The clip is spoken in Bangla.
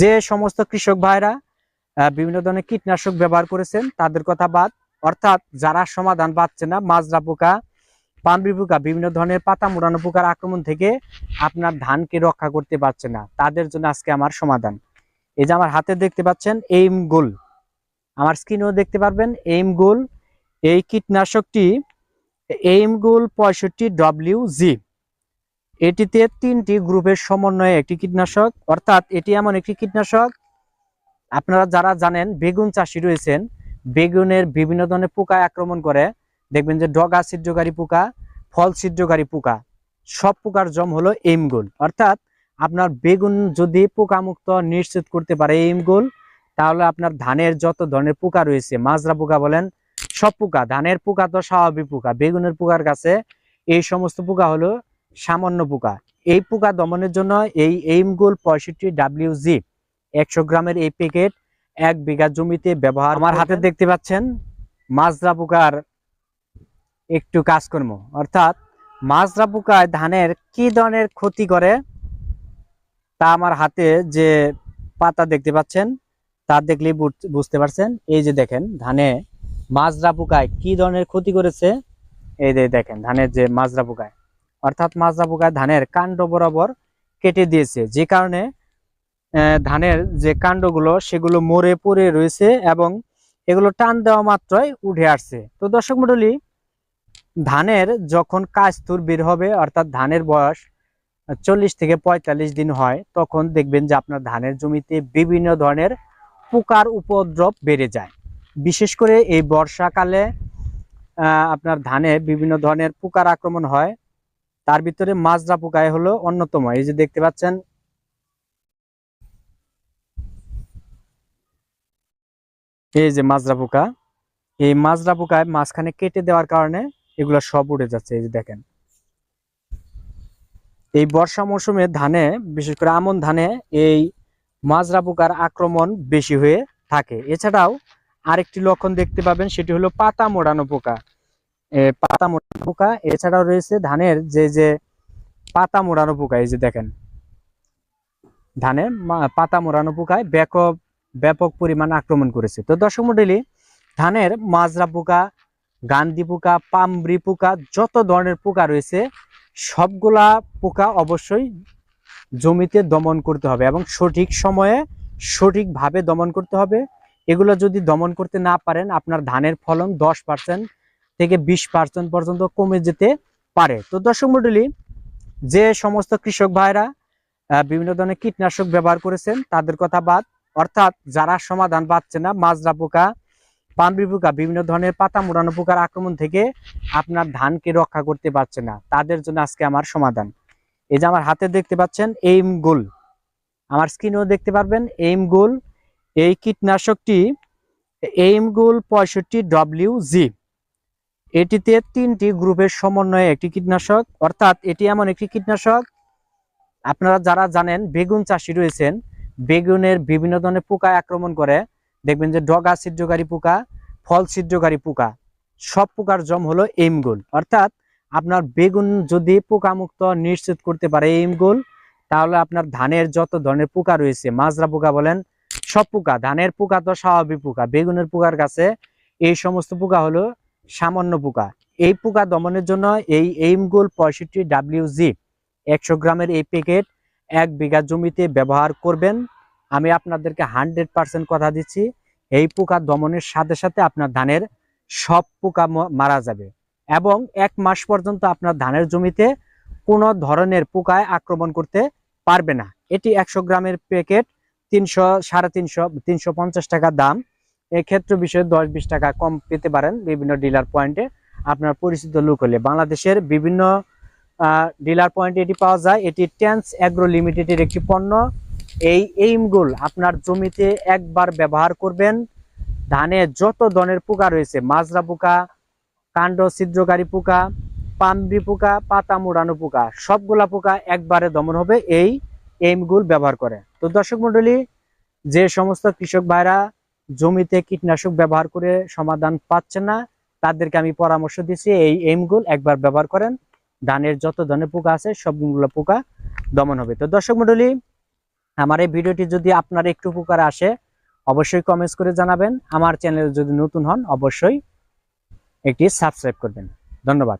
যে সমস্ত কৃষক ভাইরা বিভিন্ন ধরনের কীটনাশক ব্যবহার করেছেন, তাদের কথা বাদ, অর্থাৎ যারা সমাধান পাচ্ছে না, মাজরা পোকা, পামরি পোকা, বিভিন্ন ধরনের পাতা মোড়ানো পোকার আক্রমণ থেকে আপনার ধানকে রক্ষা করতে পারছে না। তাদের জন্য আজকে আমার সমাধান। এই যে আমার হাতে দেখতে পাচ্ছেন, এইম গোল। আমার স্ক্রিনেও দেখতে পারবেন, এইম গোল। এই কীটনাশকটি, এইম গোল পঁয়ষট্টি ডব্লিউ জি। এটিতে তিনটি গ্রুপের সমন্বয়ে একটি কীটনাশক, অর্থাৎ এটি এমন একটি কীটনাশক। আপনারা যারা জানেন, বেগুন চাষি রয়েছেন, বেগুনের বিভিন্ন ধরনের পোকা আক্রমণ করে। দেখবেন যে ডগা ছিদ্রকারী পোকা, ফল ছিদ্রকারী পোকা, সব পোকার জম হলো এইমগোল। অর্থাৎ আপনার বেগুন যদি পোকামুক্ত নিশ্চিত করতে পারে এইমগোল, তাহলে আপনার ধানের যত ধরনের পোকা রয়েছে, মাজরা পোকা বলেন, সব পোকা, ধানের পোকা তো স্বাভাবিক পোকা, বেগুনের পোকার কাছে এই সমস্ত পোকা হলো সামান্য পোকা। এই পোকা দমনের জন্য এই এইমগোল পঁয়ষট্টি ডাব্লিউ জি একশো গ্রামের এই প্যাকেট এক বিঘা জমিতে ব্যবহার আমার হাতে দেখতে পাচ্ছেন মাজরা পোকার একটু কাজকর্ম। অর্থাৎ মাজরা পোকায় ধানের কি ধরনের ক্ষতি করে তা আমার হাতে যে পাতা দেখতে পাচ্ছেন তা দেখলেই বুঝ- বুঝতে পারছেন। এই যে দেখেন ধানে মাজরা পোকায় কি ধরনের ক্ষতি করেছে এই যে দেখেন ধানের যে মাজরা পোকায়। অর্থাৎ মাজরা পোকায় ধানের কাণ্ড বরাবর কেটে দিয়েছে। যে কারণে ধানের যে কাণ্ডগুলো, সেগুলো মরে পড়ে রয়েছে এবং এগুলো টান দেওয়া মাত্রই উঠে আসছে। তো দর্শক মন্ডলী ধানের যখন কাস্তুর বের হবে, অর্থাৎ ধানের বয়স চল্লিশ থেকে পঁয়তাল্লিশ দিন হয়, তখন দেখবেন যে আপনার ধানের জমিতে বিভিন্ন ধরনের পোকার উপদ্রব বেড়ে যায়। বিশেষ করে এই বর্ষাকালে আপনার ধানে বিভিন্ন ধরনের পোকার আক্রমণ হয়। তার ভিতরে মাজরা পোকায় হলো অন্যতম। এই যে দেখতে পাচ্ছেন। এই যে মাজরা পোকা এই মাজরা পোকায় মাঝখানে কেটে দেওয়ার কারণে এগুলো সব উড়ে যাচ্ছে, এই যে দেখেন। এই বর্ষা মৌসুমে ধানে, বিশেষ করে আমন ধানে, এই মাজরা পোকার আক্রমণ বেশি হয়ে থাকে। এছাড়াও আরেকটি লক্ষণ দেখতে পাবেন, সেটি হলো পাতা মোড়ানো পোকা। পাতা মোড়ানো পোকা, এছাড়াও রয়েছে ধানের যে যে পাতা মোড়ানো পোকা, এই যে দেখেন। ধানের পাতা মোড়ানো পোকায় ব্যাপক ব্যাপক পরিমাণ আক্রমণ করেছে। তো দর্শক মন্ডলী, ধানের মাজরা পোকা, গান্ধী পোকা, পামরি পোকা, যত ধরনের পোকা রয়েছে, সবগুলা পোকা অবশ্যই জমিতে দমন করতে হবে এবং সঠিক সময়ে সঠিকভাবে দমন করতে হবে। এগুলো যদি দমন করতে না পারেন, আপনার ধানের ফলন দশ পার্সেন্ট থেকে বিশ পার্সেন্ট পর্যন্ত কমে যেতে পারে। তো দর্শক মন্ডলী যে সমস্ত কৃষক ভাইরা বিভিন্ন ধরনের কীটনাশক ব্যবহার করেছেন, তাদের কথা বাদ, অর্থাৎ যারা সমাধান পাচ্ছে না, মাজরা পোকা পামরি পোকা, বিভিন্ন ধরনের পাতা মোড়ানো পোকার আক্রমণ থেকে আপনার ধানকে রক্ষা করতে পারছে না। তাদের জন্য আজকে আমার সমাধান। এই যে আমার হাতে দেখতে পাচ্ছেন, এইম গোল। আমার স্ক্রিনেও দেখতে পারবেন, এইম গোল। এই কীটনাশকটি, এইম গোল পঁয়ষট্টি ডব্লিউ জি। এটিতে তিনটি গ্রুপের সমন্বয়ে একটি কীটনাশক, অর্থাৎ এটি এমন একটি কীটনাশক। আপনারা যারা জানেন, বেগুন চাষি রয়েছেন, বেগুনের বিভিন্ন ধরনের পোকা আক্রমণ করে। দেখবেন যে ডগা ছিদ্রকারী পোকা, ফল ছিদ্রকারী পোকা, সব পোকার জম হলো এইমগোল। অর্থাৎ আপনার বেগুন যদি পোকামুক্ত নিশ্চিত করতে পারে এইমগোল, তাহলে আপনার ধানের যত ধরনের পোকা রয়েছে, মাজরা পোকা বলেন, সব পোকা, ধানের পোকা তো স্বাভাবিক পোকা, বেগুনের পোকার কাছে এই সমস্ত পোকা হলো সামান্য পোকা। এই পোকা দমনের জন্য এই এইমগোল পঁয়ষট্টি ডাব্লিউ জি একশো গ্রামের এই প্যাকেট এক বিঘা জমিতে ব্যবহার করবেন। আমি আপনাদেরকে হান্ড্রেড পার্সেন্ট কথা দিচ্ছি, এই পোকা দমনের সাথে সাথে আপনার ধানের সব পোকা মারা যাবে এবং এক মাস পর্যন্ত আপনার ধানের জমিতে কোনো ধরনের পোকায় আক্রমণ করতে পারবে না। এটি একশো গ্রামের প্যাকেট, তিনশো, সাড়ে তিনশো তিনশো টাকা দাম। এক্ষেত্রে বিষয়ে দশ বিশ টাকা কম পেতে পারেন বিভিন্ন ডিলার পয়েন্টে। আপনার পরিচিত লোক হলে বাংলাদেশের বিভিন্ন ডিলার পয়েন্টে এটি পাওয়া যায়। এটি টেন্স অ্যাগ্রো লিমিটেডের একটি পণ্য। এই এইমগুল আপনার জমিতে একবার ব্যবহার করবেন। ধানে যত ধরনের পোকা রয়েছে, মাজরা পোকা, কাণ্ড ছিদ্রকারী পোকা, পামরি পোকা, পাতা মোড়ানো পোকা, সবগুলা পোকা একবারে দমন হবে। এই এইমগুল ব্যবহার করে। তো দর্শক মন্ডলী যে সমস্ত কৃষক ভাইরা জমিতে কীটনাশক ব্যবহার করে সমাধান পাচ্ছে না, তাদেরকে আমি পরামর্শ দিচ্ছি, এই এইমগুল একবার ব্যবহার করেন। ধানের যত ধরনের পোকা আছে, সবগুলো পোকা দমন হবে। তো দর্শক মন্ডলী আমার এই ভিডিওটি যদি আপনার একটু উপকার আসে, অবশ্যই কমেন্টস করে জানাবেন। আমার চ্যানেল যদি নতুন হন, অবশ্যই একটি সাবস্ক্রাইব করবেন। ধন্যবাদ।